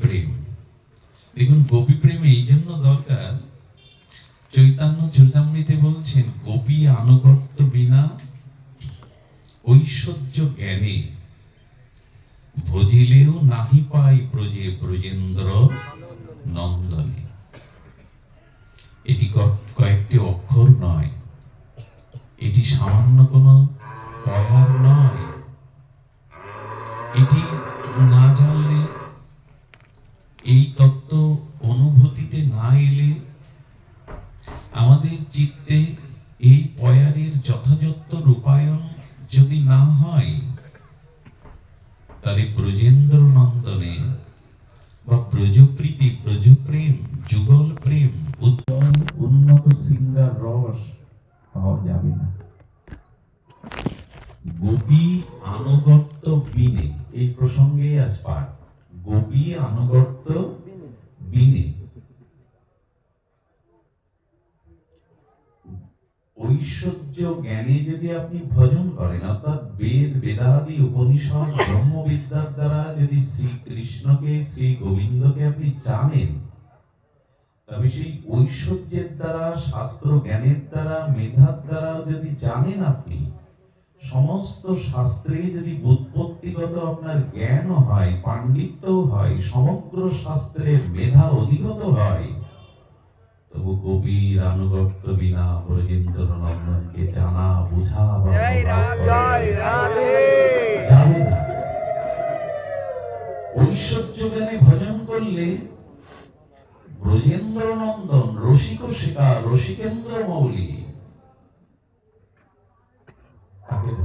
প্রেম দেখুন গোপী প্রেম এই জন্য দরকার। চৈতন্য চৈতামৃতে বলছেন, গোপী আনুগত্য বিনা ঐশ্বর্য জ্ঞানে ভজিলেও নাহি পাই ব্রজে ব্রজেন্দ্র নন্দনে। এটি কয়েকটি অক্ষর নয়। এটি সামান্য কোনো পয়ার নয়। এটি না জানলে এই তত্ত্ব অনুভূতিতে না এলে আমাদের চিত্তে এই পয়ারের যথাযথ রূপায়ণ যদি না হয়, তাহলে ব্রজেন্দ্র নন্দনে বা ব্রজপ্রীতি, ব্রজপ্রেম, যুগল প্রেম উত্তম উন্নত সিঙ্গার রস পাওয়া যাবে না। গোপী আনুগত্য বিনে এই প্রসঙ্গে আজ পাঠ। গোপী আনুগত্য বিনে। ঐশ্বর্য জ্ঞানে যদি আপনি ভজন করেন, অর্থাৎ বেদ, বেদাদি, উপনিষদ, ব্রহ্মবিদ্যার দ্বারা যদি শ্রীকৃষ্ণকে শ্রী গোবিন্দকে আপনি জানেন, তবে সেই ঐশ্বর্যের দ্বারা, শাস্ত্র জ্ঞানের দ্বারা, মেধার দ্বারা যদি জানেন আপনি সমস্ত শাস্ত্রে যদি বুৎপত্তিগত আপনার জ্ঞান হয় পাণ্ডিত্য হয় সমগ্র শাস্ত্রের মেধা অধিগত হয় তবু কবির আনুগত্য বিনা ব্রজেন্দ্র নন্দনকে জানা বুঝা যাবে না। ঐশ্বর্য জ্ঞানে ভজন করলে ব্রজেন্দ্র নন্দন রসিক শেখা রসিকেন্দ্র মৌলি।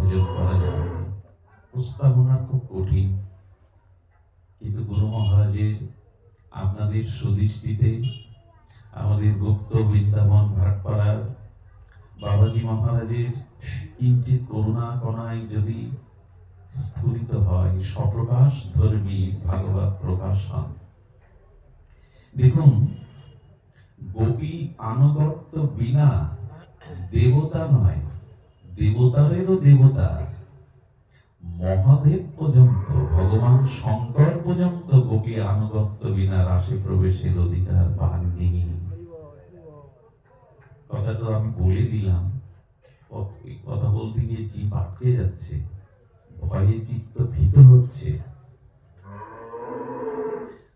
তাকে করা যাবে প্রস্তাবনা খুব কঠিন। কিন্তু গুরু মহারাজের আপনাদের সুদৃষ্টিতে আমাদের গুপ্ত বৃন্দাবন ভাটপাড়ার বাবাজি মহারাজের কিঞ্চিত করুণা কণায় যদি স্ফুরিত হয় স্বপ্রকাশ ধর্মী ভাগবত প্রকাশন দেখুন, গোপী আনুগত্য বিনা দেবতা নয় দেবতারেরও দেবতা, মহাদেব পর্যন্ত, ভগবান শঙ্কর পর্যন্ত গোপী আনুগত্য বিনা রাশে প্রবেশের অধিকার পাননি। কথাটা আমি বলে দিলাম। কথা বলতে গিয়ে জিভ আটকে যাচ্ছে। ভয়ে চিত্ত ভীত হচ্ছে।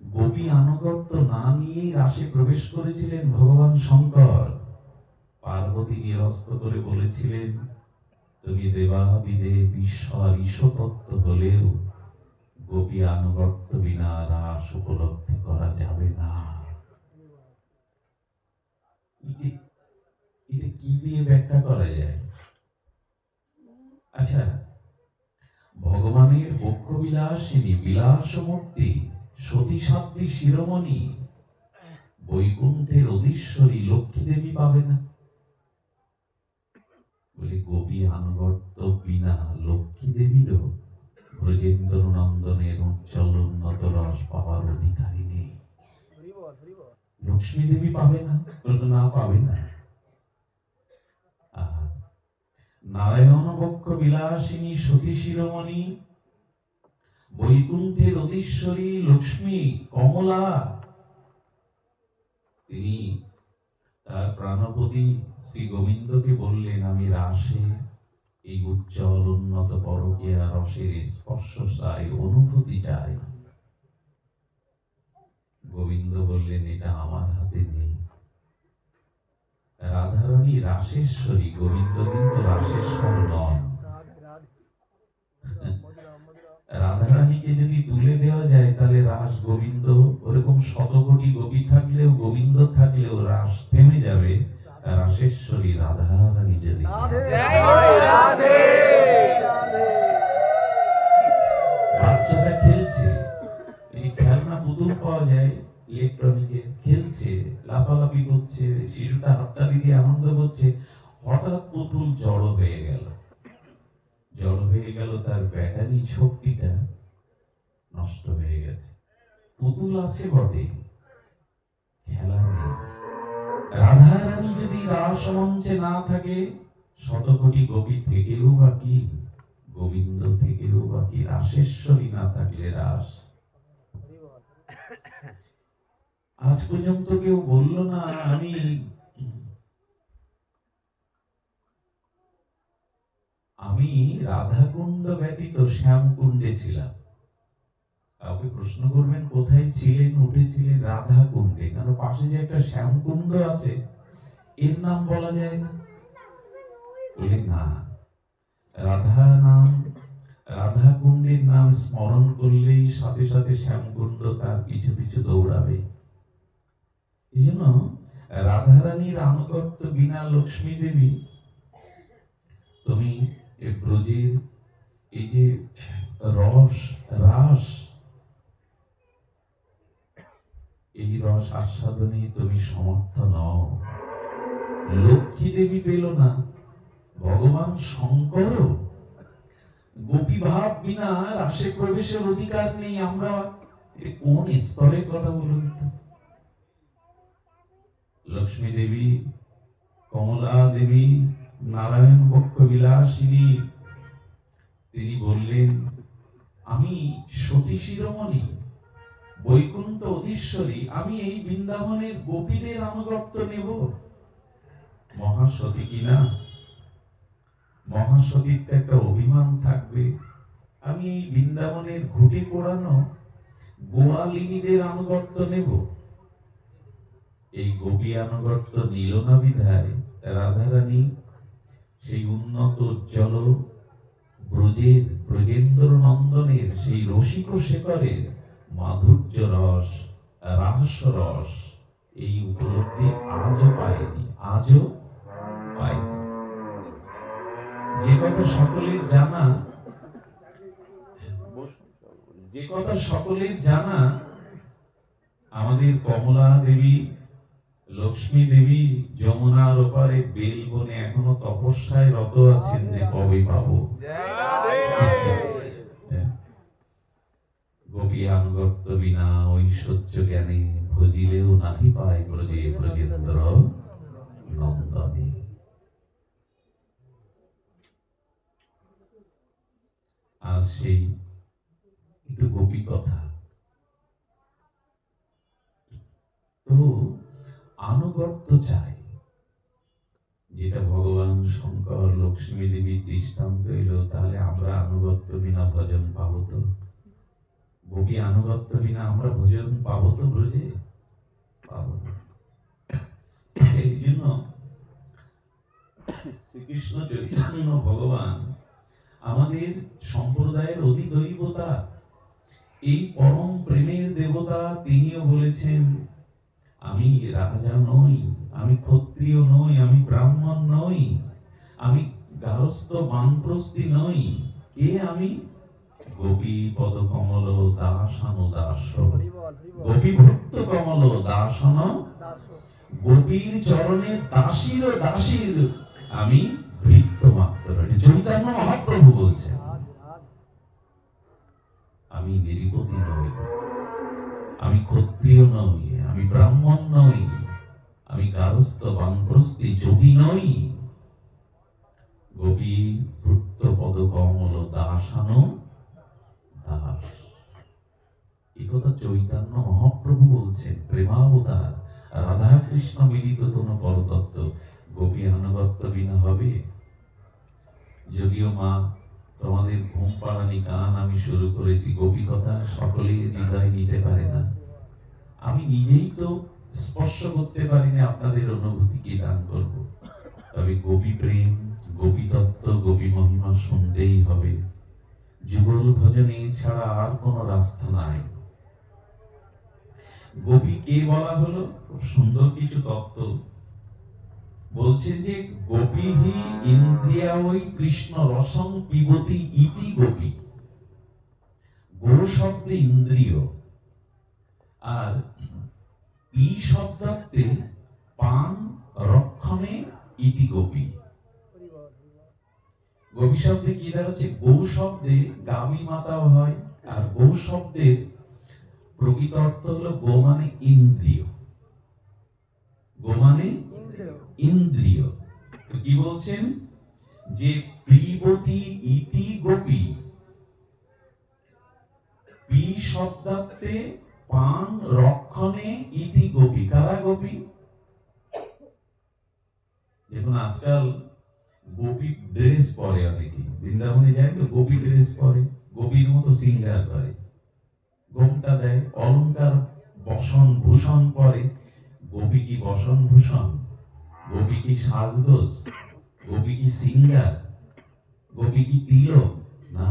গোপী আনুগত্য না নিয়েই রাশে প্রবেশ করেছিলেন ভগবান শঙ্কর। পার্বতী নিরস্ত করে বলেছিলেন তুমি ঈশ্বর ঈশ্বতত্ত্ব হলেও গোপী আনুগত্য বিনা রাস উপলব্ধি করা যাবে না। এটা কি দিয়ে ব্যাখ্যা করা যায়? আচ্ছা ভগবানের বক্ষ বিলাসিনী বিলাসমূর্তি সতী শিরোমণি, বৈকুণ্ঠের অধীশ্বরী লক্ষ্মী দেবী পাবে না। বলে গোপী আনুগত্য বিনা লক্ষ্মী দেবীরও ব্রজেন্দ্র নন্দনের উজ্জ্বল উন্নত রস পাওয়ার অধিকারী নেই। লক্ষ্মী দেবী পাবে না না পাবে না। নারায়ণ বক্ষ বিলাসিনী সতী শিরোমণি, বৈকুণ্ঠের অধীশ্বরী লক্ষ্মী কমলা। তিনি তার প্রাণপতি শ্রী গোবিন্দকে বললেন, আমি রাসে এই উজ্জ্বল উন্নত পরকীয়া রসের স্পর্শ চাই অনুভূতি চাই। গোবিন্দ বললেন, এটা আমার হাতে নেই। রাধারানী রাসেশ্বরী গোবিন্দ কিন্তু রাসেশ্বর নন। রাধারানীকে যদি তুলে দেওয়া যায় তাহলে রাস গোবিন্দ ওরকম শত কোটি গোপী থাকলেও গোবিন্দ থাকলেও রাস থেমে যাবে। আর রাসেশ্বরী রাধারানী যদি বাচ্চাটা খেলছে। এই খেলনা পুতুল পাওয়া যায় ইলেকট্রনিকে খেলছে লাফালাফি করছে শিশুটা হাততালি দিয়ে আনন্দ করছে হঠাৎ পুতুল জড়ো হয়ে গেল। জড়ো হয়ে গেল, তার ব্যাটারি শক্তিটা নষ্ট হয়ে গেছে। পুতুল আছে বটে, খেলা রাধা রানী যদি রাস মঞ্চে না থাকে শত কোটি গোপী থেকেও বা কি? গোবিন্দ থেকেও বা কি? রাসেশ্বরী না থাকলে রাস। আজ পর্যন্ত কেউ বলল না, আমি আমি রাধাকুণ্ড ব্যতীত শ্যামকুণ্ডে ছিলাম। কাউকে প্রশ্ন করবেন, কোথায় ছিলেন, উঠেছিলেন রাধাকুণ্ডে? কারণ পাশে যে একটা শ্যামকুণ্ড আছে, এর নাম বলা যায় না? বলে না। রাধা নাম রাধা কুণ্ডের নাম স্মরণ করলেই সাথে সাথে শ্যামকুণ্ড তার পিছু পিছু দৌড়াবে। এই জন্য রাধারানীর আনুগত্য বিনা লক্ষ্মী দেবী, তুমি এই ব্রজের এই যে রস, রাস, এই রস আস্বাদনে তুমি সমর্থ নও। লক্ষ্মী দেবী পেল না, ভগবান শঙ্কর গোপী ভাব বিনা রাসে প্রবেশের অধিকার নেই। আমরা কোন স্তরের কথা বলুন লক্ষ্মী দেবী, কমলা দেবী নারায়ণ বক্ষ বিলাসিনী, তিনি বললেন, আমি সতী শিরোমণি বৈকুণ্ঠ অধীশ্বরী, আমি এই বৃন্দাবনের গোপীদের আনুগত্য নেব। মহাসতী কিনা মহাসতীর তো একটা অভিমান থাকবে। আমি এই বৃন্দাবনের ঘুটে পোড়ানো গোয়ালিনীদের আনুগত্য নেব। এই গোপী আনুগত্য নিল না বিধায় রাধারানী সেই উন্নত জল ব্রজের ব্রজেন্দ্র নন্দনের সেই রসিক শেখরের মাধুর্য রস রাস রস এই উপলব্ধি আজও পায়নি আজও পায়নি যে কথা সকলের জানা, যে কথা সকলের জানা, আমাদের কমলা দেবী লক্ষ্মী দেবী যমুনার ওপারে বেল বনে এখনও তপস্যায় রত আছেন যে কবে পাবো? আনুগত্য বিনা ঐশ্বর্য জ্ঞানে ভজিলেও নাহি পায় ব্রজে ব্রজেন্দ্র নন্দনে। আজ সেই একটু গোপী কথা। আনুগত্য চাই। যেটা ভগবান, শঙ্কর, লক্ষ্মী দেবীর দৃষ্টান্ত এলো তাহলে আমরা আনুগত্য বিনা ভজন পাবো তো। গোপী আনুগত্য বিনা আমরা ভজন পাবো তো ব্রজে? পাবো এই জন্য শ্রীকৃষ্ণ চৈতন্য ভগবান আমাদের সম্প্রদায়ের অধিদৈবতা এই পরম প্রেমের দেবতা তিনিও বলেছেন আমি রাজা নই, আমি ক্ষত্রিয় নই, আমি ব্রাহ্মণ নই, আমি গারস্থ বানপ্রস্থি নই। কে আমি? গোপী পদ কমল দাসান দাস। কমল দাসন। গোপীর চরণে দাসীর দাসীর। আমি ভৃত্য মাত্র। চৈতন্য মহাপ্রভু বলছেন। আমি নিরিপতি নই। আমি ক্ষত্রিয় নই। ব্রাহ্মণ নই, আমি গারস্থ বানপ্রস্থি যোগী নই। গোপী পদ কমল দাসানো দাস। চৈতন্য মহাপ্রভু বলছেন, প্রেমাবতার রাধা কৃষ্ণ মিলিত কোন পরতত্ত্ব গোপী আনুগত্য বিনা হবে। যদিও মা, তোমাদের ঘুম পাড়ানি গান আমি শুরু করেছি, গোপী কথা সকলেই হৃদয় নিতে পারে না। আমি নিজেই তো স্পর্শ করতে পারি না আপনাদের অনুভূতি কি দান করব। তবে গোপী প্রেম গোপী তত্ত্ব গোপী মহিমা শুনতেই হবে। যুগল ভজনে ছাড়া আর কোনো রাস্তা নাই। গোপী কে বলা হলো? খুব সুন্দর কিছু তত্ত্ব। বলছে যে গোপীহি ইন্দ্রিয়া ওই কৃষ্ণ রসং পিবতি ইতি গোপী গো শব্দে ইন্দ্রিয়। আর ই শব্দার্থে পান রক্ষণে ইতি গোপী। গোপী শব্দে কি দাঁড়াচ্ছে গৌ শব্দে গামী মাতাও হয় আর গৌ শব্দের প্রকৃত অর্থ হলো গো মানে ইন্দ্রিয়। গো মানে ইন্দ্রিয়। কি বলছেন? যে প্রিবতী ইতি গোপী পি শব্দার্থে পান রক্ষণে ইতি গোপী। কারা গোপী? দেখুন, আজকাল গোপী ড্রেস পরে অনেকে। বৃন্দাবনে যায় তো গোপী ড্রেস পরে, গোপীর মতো সিঙ্গার করে ঘোমটা দেয় অলংকার বসন ভূষণ পরে। গোপী কি বসন ভূষণ? গোপী কি সাজগোজ? গোপী কি সিঙ্গার? গোপী কি তিলক? না।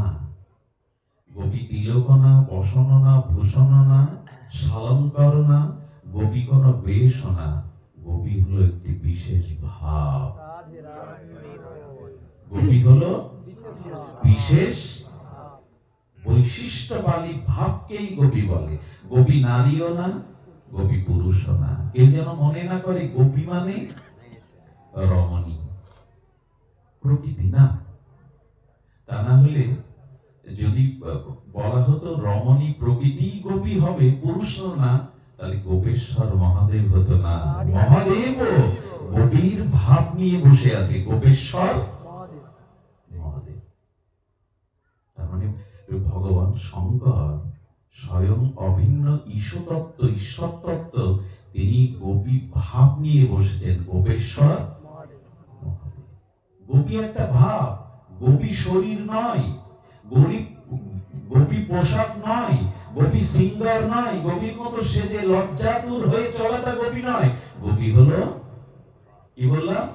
গোপী তিলক না বসন না ভূষণ না সালঙ্কর না গোপী কোন বেশ না। গোপী হলো একটি বিশেষ ভাব। গোপী হলো বিশেষ বৈশিষ্ট্যবালী ভাবকেই গোপী বলে। গোপী নারীও না গোপী পুরুষও না। কেউ যেন মনে না করে গোপী মানে রমণী। প্রকৃতি না। তা না হলে যদি বলা হতো রমণী প্রকৃতি গোপী হবে পুরুষ না তাহলে গোপেশ্বর মহাদেব হতো না। মহাদেব। গোপীর ভাব নিয়ে বসে আছে গোপেশ্বর মহাদেব। তার মানে ভগবান শঙ্কর স্বয়ং অভিন্ন ঈশ্বরতত্ত্ব ঈশ্বর তত্ত্ব তিনি গোপী ভাব নিয়ে বসেছেন গোপেশ্বর গোপী একটা ভাব গোপী শরীর নয় গরিব গোপী পোশাক নয় গোপী সিঙ্গার নয় গোপীর মতো সেজে লজ্জাতুর হয়ে চলাটা গোপী নয়। গোপী হলো কি বললাম?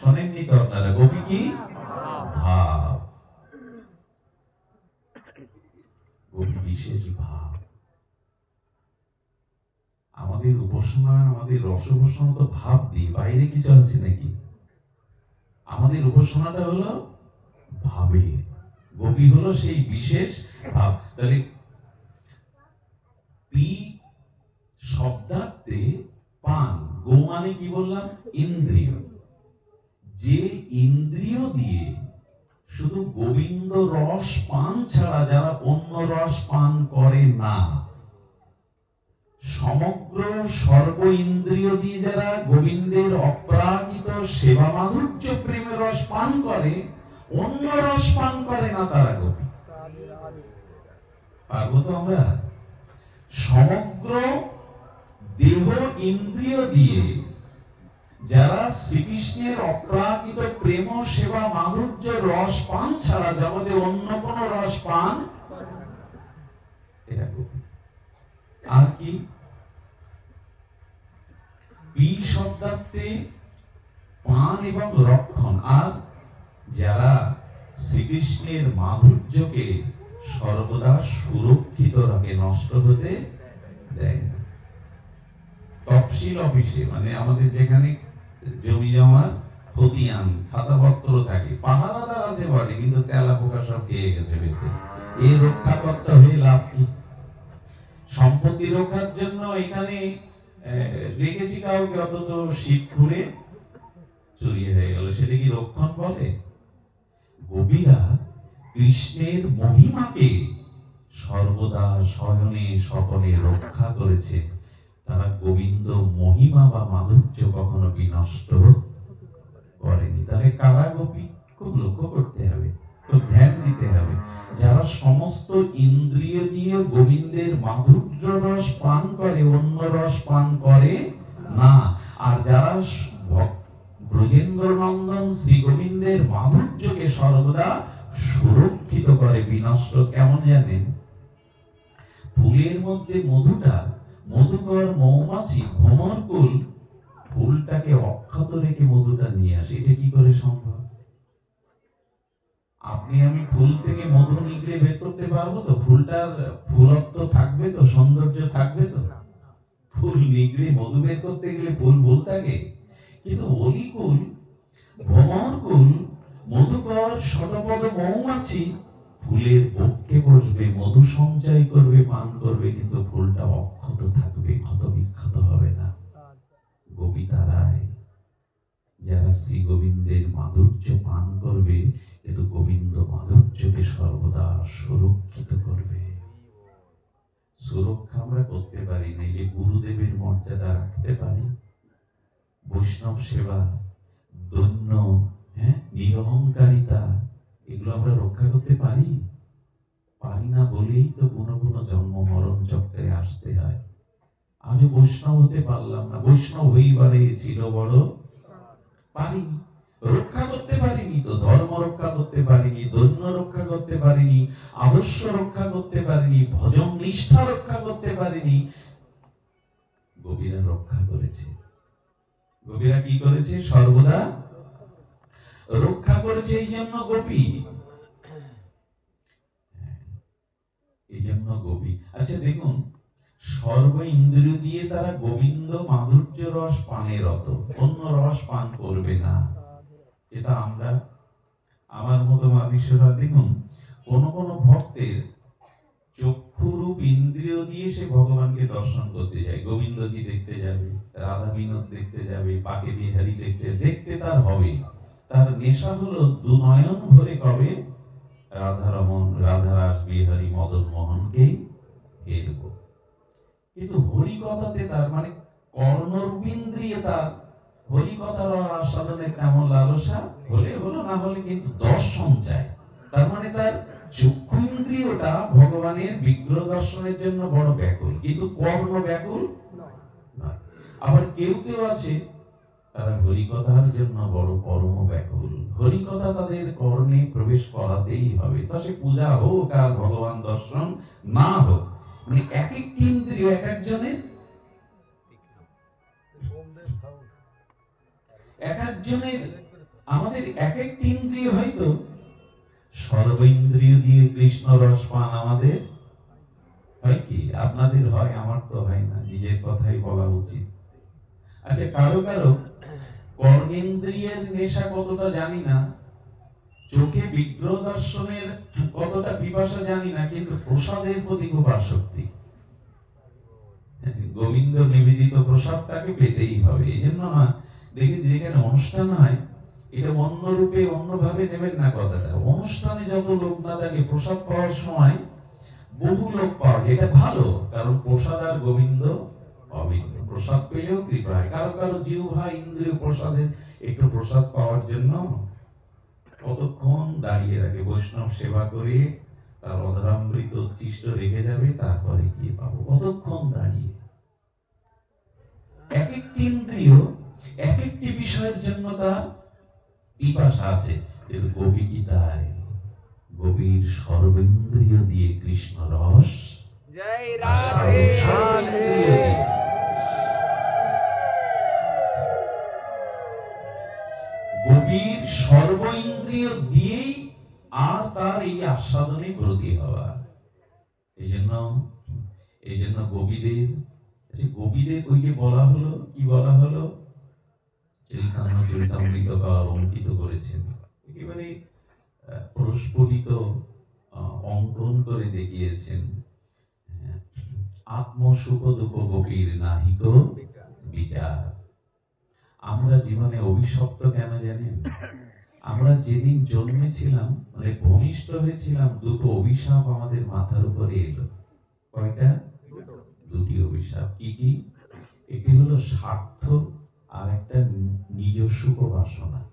শোনেননি তো আপনারা, গোপী কি? ভাব। গোপী বিশেষ ভাব। আমাদের উপাসনা আমাদের রস তো ভাব দিই, বাইরে কিছু আছে নাকি? আমাদের উপাসনাটা হলো ভাবে গোপী হলো সেই বিশেষ ভাব। তাহলে পি শব্দার্থে পান। গো মানে কি বললাম? ইন্দ্রিয়। যে ইন্দ্রিয় দিয়ে শুধু গোবিন্দ রস পান ছাড়া যারা অন্য রস পান করে না, সমগ্র সর্ব ইন্দ্রিয় দিয়ে যারা গোবিন্দের অপ্রাকৃত সেবা মাধুর্য প্রেমের রস পান করে অন্য রস পান করে না তারা গোপী। পারব তো আমরা। সমগ্র দেহ ইন্দ্রিয় দিয়ে যারা শ্রীকৃষ্ণের অপ্রাকৃত প্রেম, সেবা, মাধুর্য, রস পান ছাড়া জগতে অন্য কোন রস পান আর কি? বি শব্দার্থে পান এবং রক্ষণ। আর যারা শ্রীকৃষ্ণের মাধুর্যকে সর্বদা সুরক্ষিত রাখে, নষ্ট হতে দেয় না। তফসিল অফিসে মানে আমাদের যেখানে জমি জমা, খতিয়ান, খাতাপত্র থাকে, পাহারাদার আছে বলে কিন্তু তেলা পোকা সব খেয়ে গেছে ভেতরে এই রক্ষাকর্তা হয়ে লাভ কি? সম্পত্তি রক্ষার জন্য এখানে দেখেছি কাউকে, অথচ শীত ঘুরে চুরি হয়ে গেল। সেটা কি রক্ষণ বলে? গোপীরা কৃষ্ণের মহিমাকে সর্বদা শয়নে সকলে রক্ষা করেছে। তারা গোবিন্দ মহিমা বা মাধুর্য কখনো বিনষ্ট করেনি। তাহলে কারা গোপী খুব লক্ষ্য করতে হবে, খুব ধ্যান দিতে হবে। যারা সমস্ত ইন্দ্রিয় দিয়ে গোবিন্দের মাধুর্য রস পান করে, অন্য রস পান করে না। আর যারা ব্রজেন্দ্র নন্দন শ্রী গোবিন্দের মাধুর্যকে সর্বদা সুরক্ষিত করে বিনষ্ট কেমন জানেন? ফুলের মধ্যে মধুটা মধুকর মৌমাছি ভ্রমণকুল ফুলটাকে অক্ষত রেখে মধুটা নিয়ে আসে। এটা কি করে সম্ভব? আপনি আমি ফুল থেকে মধু নিগড়ে বের করতে পারব তো? ফুলটার ফুলত্ব থাকবে তো? সৌন্দর্য থাকবে তো? ফুল নিগড়ে মধু বের করতে গেলে ফুল ভুল থাকে। কিন্তু অলিকুল ভ্রমণকুল মধুকর শতপদ মৌমাছি ফুলের বক্ষে বসবে, মধু সঞ্চয় করবে, পান করবে, কিন্তু ফুলটা অক্ষত থাকবে, ক্ষত বিক্ষত হবে না। গোপিতা রায়, যারা শ্রী গোবিন্দের মাধুর্য পান করবে, কিন্তু গোবিন্দ মাধুর্যকে সর্বদা সুরক্ষিত করবে। সুরক্ষা আমরা করতে পারি না, এই গুরুদেবের মর্যাদা রাখতে পারি। বৈষ্ণব সেবা, দৈন্য হ্যাঁ? নিরহংকারিতা, এগুলো আমরা রক্ষা করতে পারি? পারি না বলেই তো পুনঃ পুনঃ জন্ম মরণ চক্রে আসতে হয়। আজও বৈষ্ণব হতে পারলাম না, বৈষ্ণব হইবারে ছিল বড়। পারিনি রক্ষা করতে পারিনি তো, ধর্ম রক্ষা করতে পারিনি, দৈন্য রক্ষা করতে পারিনি, আদর্শ রক্ষা করতে পারিনি, ভজন নিষ্ঠা রক্ষা করতে পারিনি। গোপীরা রক্ষা করেছে। গোপীরা কি করেছে? সর্বদা রক্ষা করেছে এই জন্য গোপী এই জন্য গোপী আচ্ছা দেখুন, সর্ব ইন্দ্রিয় দিয়ে তারা গোবিন্দ মাধুর্য রস পানে রত। অন্য রস পান করবে না। এটা আমরা, আমার মতো মানুষেরা দেখুন, কোন কোন ভক্তের চক্ষুরূপ ইন্দ্রিয় দিয়ে সে ভগবানকে দর্শন করতে যায়। গোবিন্দজি দেখতে যাবে রাধা বিনোদ দেখতে যাবে, পাকে বিহারি দেখতে দেখতে তার হবে। তার নেশা হলো দু নয়ন ভরে কবে? রাধারমন রাধারাস বিহারী মদন মোহনকে হেরব কিন্তু হরি কথাতে তার মানে কর্ণরূপীন্দ্রিয়ে তার হরি কথার আস্বাদনের কেমন লালসা হলে হলো না হলে কিন্তু দর্শন চায়। তার মানে তার চক্ষু ইন্দ্রিয়টা ভগবানের বিগ্রহ দর্শনের জন্য বড় ব্যাকুল। কিন্তু কর্ণ ব্যাকুল নয়। আবার কেউ কেউ আছে তারা হরিকথার জন্য বড় পরম ব্যাকুল। হরিকথা তাদের কর্ণে প্রবেশ করাতেই হবে। তা সে পূজা হোক আর ভগবান দর্শন না হোক মানে এক একটি ইন্দ্রিয়, এক একজনের এক একজনের আমাদের এক একটি ইন্দ্রিয় হয়তো? সর্বেন্দ্রিয় দিয়ে কৃষ্ণ রস পান আমাদের? হয় কি? আপনাদের হয়, আমার তো হয় না, নিজের কথাই বলা উচিত। আচ্ছা কারও কারও কর্ণেন্দ্রিয়ের নেশা কতটা জানি না, চোখে বিগ্রহ দর্শনের কতটা পিপাসা জানি না, কিন্তু প্রসাদের প্রতি খুব আসক্তি। গোবিন্দ নিবেদিত প্রসাদ তাকে পেতেই হবে, এই জন্য না দেখি যেখানে অনুষ্ঠান হয়, এটা অন্য রূপে অন্যভাবে নেবেন না কথাটা। অনুষ্ঠানে যত লোক না থাকে, প্রসাদ পাওয়ার সময় বহু লোক পাওয়া, এটা ভালো, কারণ প্রসাদ আর গোবিন্দ অভিন্ন প্রসাদ পেলেও কৃপা হয় কারও কারও জিহ্বা ইন্দ্রিয় প্রসাদে একটু প্রসাদ পাওয়ার জন্য কতক্ষণ দাঁড়িয়ে রাখে। বৈষ্ণব সেবা করে তার অধরামৃত উচ্ছিষ্ট রেখে যাবে তারপরে গিয়ে পাবো। কতক্ষণ দাঁড়িয়ে? এক একটি ইন্দ্রিয় এক একটি বিষয়ের জন্য তার পিপাসা আছে। কিন্তু কবি কি তাই? গভীর সর্বেন্দ্রিয় দিয়ে কৃষ্ণ রস জয় রাধে। সর্ব ইন্দ্রিয় দিয়েই আর তার এই আস্বাদনে ব্রতী হওয়া। এই জন্য এই জন্য গোপীদের আচ্ছা গোপীদের বলা হলো, কি বলা হলো? করেছেন। একেবারে প্রস্ফুটিত অঙ্কন করে দেখিয়েছেন। আত্মসুখ দুঃখ গোপীর নাহিক বিচার। আমরা জীবনে অভিশপ্ত কেন জানেন? আমরা যেদিন জন্মেছিলাম মানে ভূমিষ্ঠ হয়েছিলাম, দুটো অভিশাপ আমাদের মাথার উপরে এলো। কয়টা? দুটি অভিশাপ। কি কি? একটি হলো স্বার্থ আর একটা নিজ সুখ বাসনা।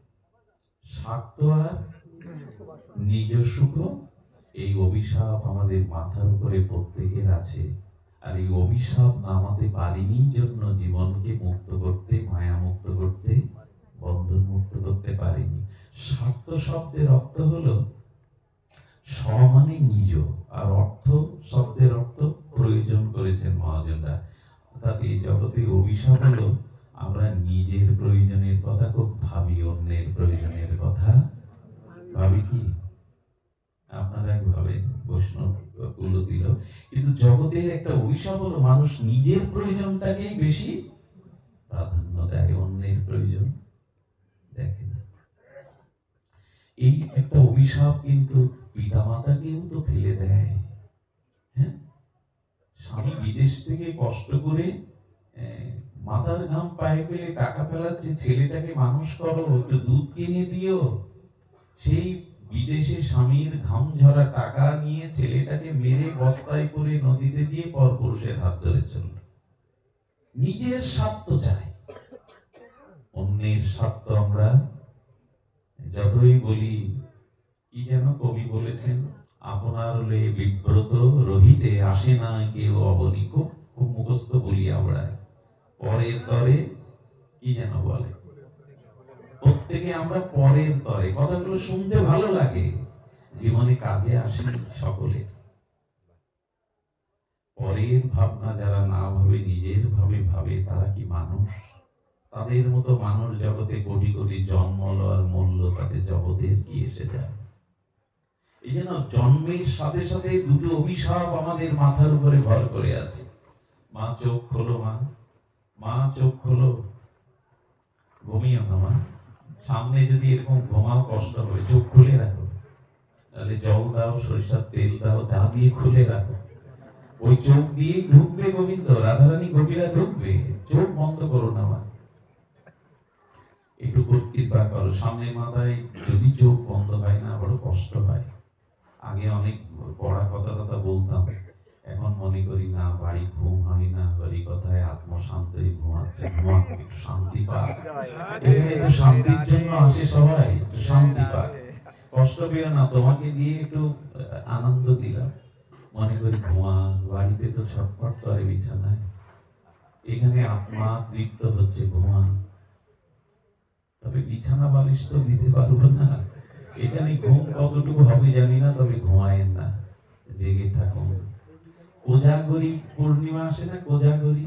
স্বার্থ আর নিজ সুখ এই অভিশাপ আমাদের মাথার উপরে প্রত্যেকের আছে। আর এই অভিশাপ নামাতে পারিনি জন্য জীবনকে মুক্ত করতে মায়া মুক্ত করতে বন্ধন মুক্ত করতে পারিনি। স্বার্থ শব্দের অর্থ হলো স মানে নিজ, আর অর্থ শব্দের অর্থ প্রয়োজন করেছেন মহাজনরা। অর্থাৎ এই জগতে অভিশাপ হলো আমরা নিজের প্রয়োজনের কথা খুব ভাবি, অন্যের প্রয়োজনের কথা ভাবি কি আপনারা ভাবেন বৈষ্ণবগুলো দিল কিন্তু জগতের একটা অভিশাপ হলো, মানুষ নিজের প্রয়োজনটাকেই বেশি প্রাধান্য দেয়, অন্যের প্রয়োজন দেখে না। এই একটা অভিশাপ কিন্তু পিতা মাতাকেও তো ফেলে দেয় হ্যাঁ? স্বামী বিদেশ থেকে কষ্ট করে মাথার ঘাম পায়ে ফেলে টাকা ফেলাচ্ছে, ছেলেটাকে মানুষ করো একটু দুধ কিনে দিও, সেই বিদেশে স্বামীর ঘাম ঝরা টাকা নিয়ে ছেলেটাকে মেরে বস্তায় করে নদীতে দিয়ে পরপুরুষের হাত ধরে চলল নিজের স্বার্থ চাই। অন্যের স্বার্থ আমরা যতই বলি, কি যেন কবি বলেছেন, আপনার হলে বিব্রত রহিতে আসে না কেউ অবনি খুব মুখস্থ বলি আমরা। পরের তরে কি যেন বলে? প্রত্যেকে আমরা পরের তরে। কথাগুলো শুনতে ভালো লাগে। জীবনে কাজে আসেন সকলে। পরের ভাবনা যারা না ভাবে, নিজের ভাবে ভাবে, তারা কি মানুষ? তাদের মতো মানুষ জগতে কোটি কোটি জন্মল আর মূল্য তাতে জগতের কি এসে যায়? এই জন্য জন্মের সাথে সাথে দুটো অভিশাপ আমাদের মাথার উপরে ভর করে আছে। মা চোখ খোলো মা। মা চোখ খোলো। ঘুমিও না মা। সামনে যদি এরকম ঘুমাও কষ্ট হবে চোখ খুলে রাখো। তাহলে জল দাও, সরিষার তেল দাও চা দিয়ে খুলে রাখো। ওই চোখ দিয়ে ঢুকবে গোবিন্দ, রাধারানী গোপীরা ঢুকবে। চোখ বন্ধ করো না মা। একটু কৃপা করো। সামনের মাথায় যদি চোখ বন্ধ হয় না, বড় কষ্ট হয়। আগে অনেক পড়া কথা কথা বলতাম। এখন মনে করি না, বাড়ি ঘুম হয় না, হরি কথায় আত্মশান্তি শান্তি পাক শান্তির জন্য আসে সবাই শান্তি পাক কষ্ট পেও না তোমাকে দিয়ে একটু আনন্দ দিলাম মনে করি ঘুমা বাড়িতে তো ছটফট করে বিছানায় এখানে আত্মা তৃপ্ত হচ্ছে ঘুমা তবে বিছানা বালিশ তো দিতে পারব না এখানে ঘুম কতটুকু হবে জানি না তবে ঘুমায়েন না জেগে থাকুন কোজাগরি পূর্ণিমা আসে না কোজাগরি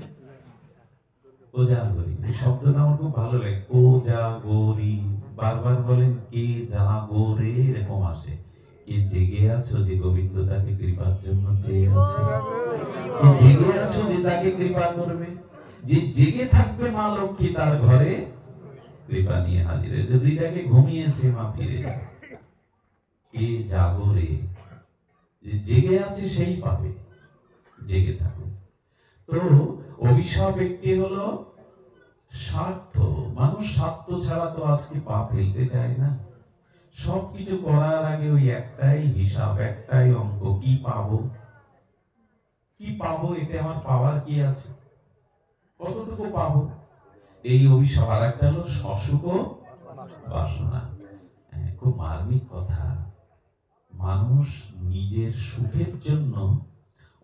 কোজাগরি এই শব্দটা আমার খুব ভালো লাগে। কোজাগরি বারবার বলেন, কে জাগরে এরকম আসে। কে জেগে আছো যে গোবিন্দ তাকে কৃপার জন্য চেয়ে আছে? কে জেগে আছো যে তাকে কৃপা করবে? যে জেগে থাকবে মা লক্ষ্মী তার ঘরে, কৃপা নিয়ে হাজির যদি তাকে ঘুমিয়েছে মা ফিরে। কে জাগরে? যে জেগে আছে সেই পাবে। জেগে থাকুক। তো অভিশাপ একটি হলো স্বার্থ। মানুষ স্বার্থ ছাড়া তো আজকে পা ফেলতে চায় না? করার আগে ওই একটাই হিসাব একটাই অঙ্ক কি পাবো? কি পাবো? এতে আমার পাওয়ার কি আছে? কতটুকু পাবো? এই অভিশাপ আর একটা হলো শশুক বাসনা। হ্যাঁ, খুব মার্মিক কথা। মানুষ নিজের সুখের জন্য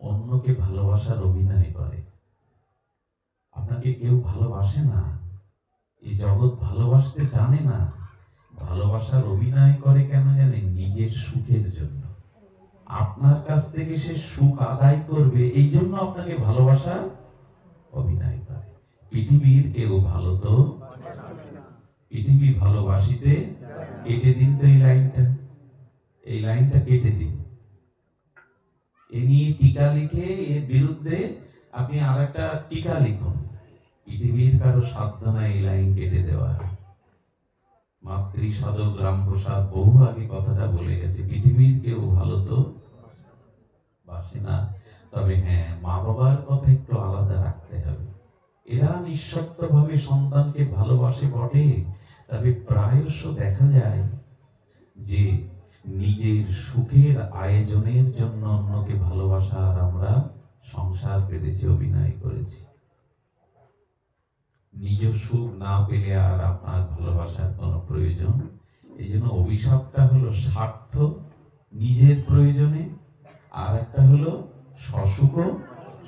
অন্যকে ভালোবাসার অভিনয় করে। আপনাকে কেউ ভালোবাসে না। এই জগৎ ভালোবাসতে জানে না। ভালোবাসার অভিনয় করে কেন জানে নিজের সুখের জন্য। আপনার কাছ থেকে সে সুখ আদায় করবে, এই জন্য আপনাকে ভালোবাসা অভিনয় করে। পৃথিবীর কেউ ভালো তো? পৃথিবী ভালোবাসিতে কেটে দিন তো এই লাইনটা। এই লাইনটা কেটে দিন। এ নিয়ে টিকা লিখে এর বিরুদ্ধে আপনি আর একটা টিকা লিখুন। পৃথিবীর কারও সাধ্য নাই এই লাইন কেটে দেওয়া। মাতৃ সাধক রামপ্রসাদ বহু আগে কথাটা বলে গেছে, পৃথিবীর কেউ ভালো তো? বাসে না। তবে হ্যাঁ মা বাবার কথা একটু আলাদা রাখতে হবে। এরা নিঃশর্ত ভাবে সন্তানকে ভালোবাসে বটে, তবে প্রায়শ দেখা যায় যে নিজের সুখের আয়োজনের জন্য অন্যকে ভালোবাসার আমরা সংসার পেতেছি, অভিনয় করেছি। নিজ সুখ না পেলে আর আপনার ভালোবাসার কোনো প্রয়োজন। এই জন্য অভিশাপটা হলো স্বার্থ নিজের প্রয়োজনে, আর একটা হলো সসুখ,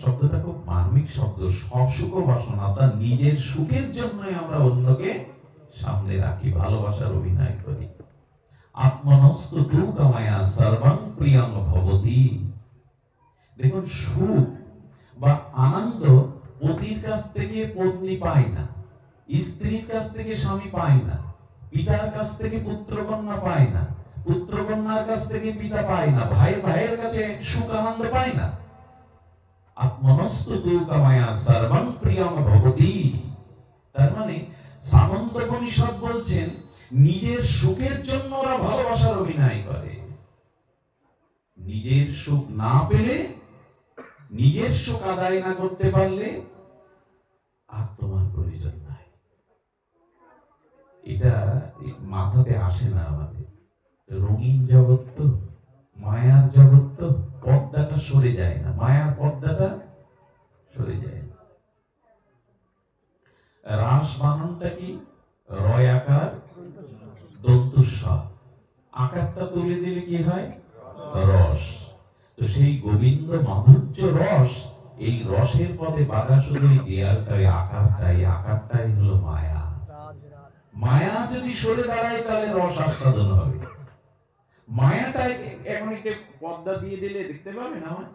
শব্দটা খুব মার্মিক শব্দ, সসুখ বাসনা অর্থাৎ নিজের সুখের জন্যই আমরা অন্যকে সামনে রাখি, ভালোবাসার অভিনয় করি। আত্মনস্তু কামায়া সর্বাং ভবতি। দেখুন, সুখ বা আনন্দ পতির কাছ থেকে পত্নী পায় না, স্ত্রীর কাছ থেকে স্বামী পায় না, পিতার কাছ থেকে পুত্রকন্যা পায় না, পুত্রকন্যার কাছ থেকে পিতা পায় না, ভাই, ভাইয়ের কাছে সুখ, আনন্দ পায় না। আত্মনস্তু কামায়া সর্বাং প্রিয়ং ভবতি। তার মানে সামন্ত উপনিষদ বলছেন নিজের সুখের জন্য ওরা ভালোবাসার অভিনয় করে। নিজের সুখ না পেলে, নিজের সুখ আদায় না করতে পারলে আর তোমার প্রয়োজন নাই। এটা মাথাতে আসে না আমাদের। রঙিন জগৎ তো, মায়ার জগৎ তো, পর্দাটা সরে যায় না। মায়ার পর্দাটা সরে যায় না। রাস বানানটা কি? রয় দন্তুস্ব আকারটা তুলে দিলে কি হয়? রস। তো সেই গোবিন্দ মাধুর্য রস এই রসের পদে বাধা শুধু দেয়ালটাই আকারটাই আকারটাই হলো মায়া। মায়া যদি সরে দাঁড়ায় তাহলে রস আস্বাদন হবে। এখন একটা পর্দা দিয়ে দিলে দেখতে পাবেন আমার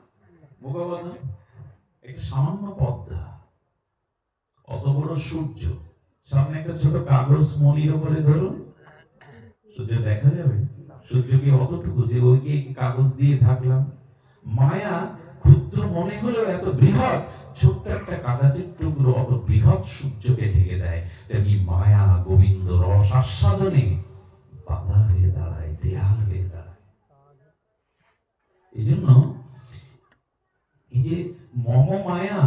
মুখবন্ধন একটা সামান্য পর্দা অত বড় সূর্য। সামনে একটা ছোট কাগজ মলির উপরে ধরুন। সূর্য দেখা যাবে? সূর্য কি অতটুকু যে ওই কাগজ দিয়ে ঢাকলাম। মায়া ক্ষুদ্র মনে হলেও এত বৃহৎ ছোট্ট একটা কাগজের টুকরো অত বৃহৎ সূর্যকে ঢেকে দেয়। তেমনি মায়া গোবিন্দ রস আস্বাদনে বাধা হয়ে দাঁড়ায় দেয়াল হয়ে দাঁড়ায়। এই জন্য এই যে মম মায়া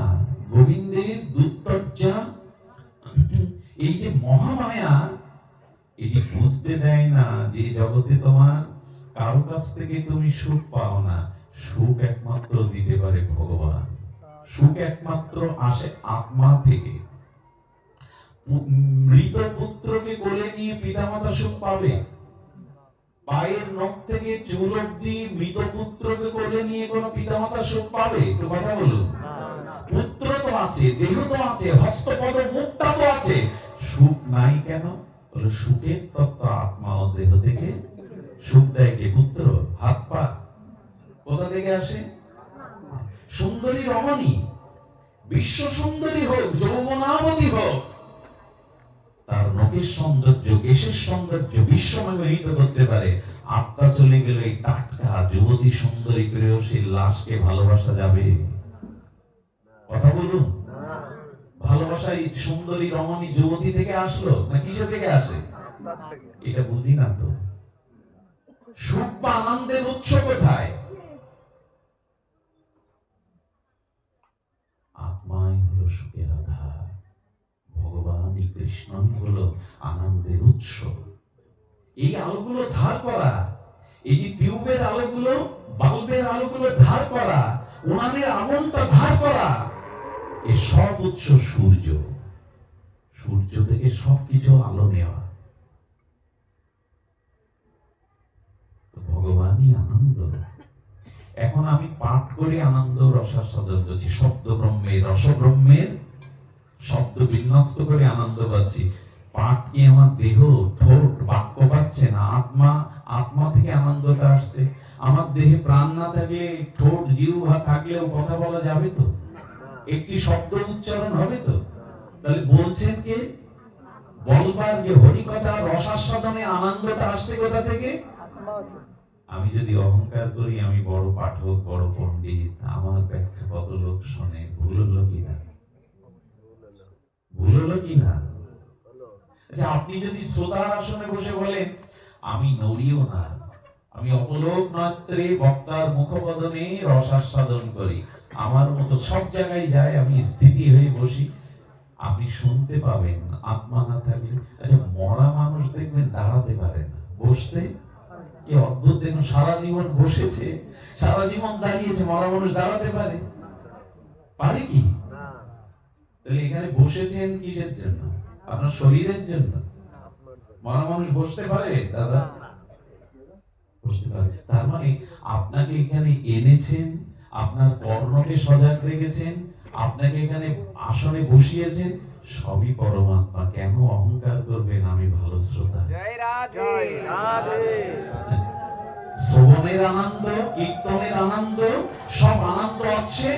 গোবিন্দের দুত্তর্যা এই যে মহামায়া এটি বুঝতে দেয় না যে জগতে তোমার কারও কাছ থেকে তুমি সুখ পাও না। সুখ একমাত্র দিতে পারে ভগবান। সুখ একমাত্র আসে আত্মা থেকে। মৃত পুত্রকে কোলে নিয়ে পিতামাতা সুখ পাবে? পায়ের নখ থেকে চুল অব্দি মৃত পুত্রকে কোলে নিয়ে কোনো পিতামাতা সুখ পাবে? একটু কথা বলুন। পুত্র তো আছে, দেহ তো আছে, হস্তপদ মুখটা তো আছে। সুখ নাই কেন? বলে সুখের তত্ত্ব আত্মা ও দেহ থেকে সুখ দেয় কে? পুত্র, হাত পা। কোথা থেকে আসে? সুন্দরী রমণী। বিশ্ব সুন্দরী হোক যৌবনাবতী হোক। তার নখের সৌন্দর্য, কেশের সৌন্দর্য বিশ্বময় মোহিত করতে পারে। আত্মা চলে গেলে এই টাটকা যুবতী সুন্দরী প্রেয়সীর লাশকে ভালোবাসা যাবে। কথা বলুন। ভালোবাসা এই সুন্দরী রমণী যুবতী থেকে আসলো? না কিসে থেকে আসে? এটা বুঝি না তো। সুখ বা আনন্দের উৎস কোথায়? আত্মাই হলো সুখের আধার। ভগবানই কৃষ্ণই হলো আনন্দের উৎস। এই আলোগুলো ধার করা, এই যে টিউবের আলোগুলো, বাল্বের আলোগুলো ধার করা, উনানের আগুনটা ধার করা এই সব উৎস সূর্য। সূর্য থেকে সবকিছু আলো নেওয়া। ভগবানই আনন্দ। এখন আমি পাঠ করে আনন্দ রসাস্বাদন করছি, শব্দ ব্রহ্মের রস ব্রহ্মের শব্দ বিন্যস্ত করে আনন্দ পাচ্ছি। পাঠ কি আমার দেহ, ঠোঁট, বাক্য পাচ্ছে না? আত্মা আত্মা থেকে আনন্দটা আসছে। আমার দেহে প্রাণ না থাকলে, ঠোঁট, জিহ্বা থাকলেও কথা বলা যাবে তো? একটি শব্দ উচ্চারণ হবে তো? তাহলে বলছেন কে? বলবার যে হরি কথা রসাস্বাদনে আনন্দটা আসছে কোথা থেকে? আমি যদি অহংকার করি, আমি বড় পাঠক, বড় পণ্ডিত, আমার ব্যাখ্যা কত লোক শোনে ভুল হলো কিনা? ভুল হলো কিনা? আচ্ছা আপনি যদি শ্রোতার আসনে বসে বলেন, আমি নড়িও না, আমি অপলোক মাত্রে বক্তার মুখবদনে রসাস্বাদন করি। আমার মতো সব জায়গায় যায়, আমি স্থিতি হয়ে বসি। আপনি শুনতে পাবেন, আত্মা না থাকলে। আচ্ছা মরা মানুষ দেখবেন, দাঁড়াতে পারে না। বসতে? কি অদ্ভুত, দেখুন, সারা জীবন বসেছে, সারা জীবন দাঁড়িয়েছে, মরা মানুষ দাঁড়াতে পারে? পারে কি? এখানে বসেছেন কিসের জন্য? আপনার শরীরের জন্য? মরা মানুষ বসতে পারে, দাদা? বসতে পারে। তার মানে আপনাকে এখানে এনেছেন আপনার কর্ণকে সজাগ রেখেছেন আপনাকে এখানে আসনে বসিয়েছেন সবই পরমাত্মা। কেন অহংকার করবেন আমি ভালো শ্রোতা? শ্রবণের আনন্দ কীর্তনের আনন্দ সব আনন্দ আছে।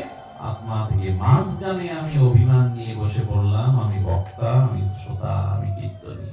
আত্মা থেকে মাঝখানে আমি অভিমান নিয়ে বসে পড়লাম আমি বক্তা আমি শ্রোতা আমি কীর্তনীয়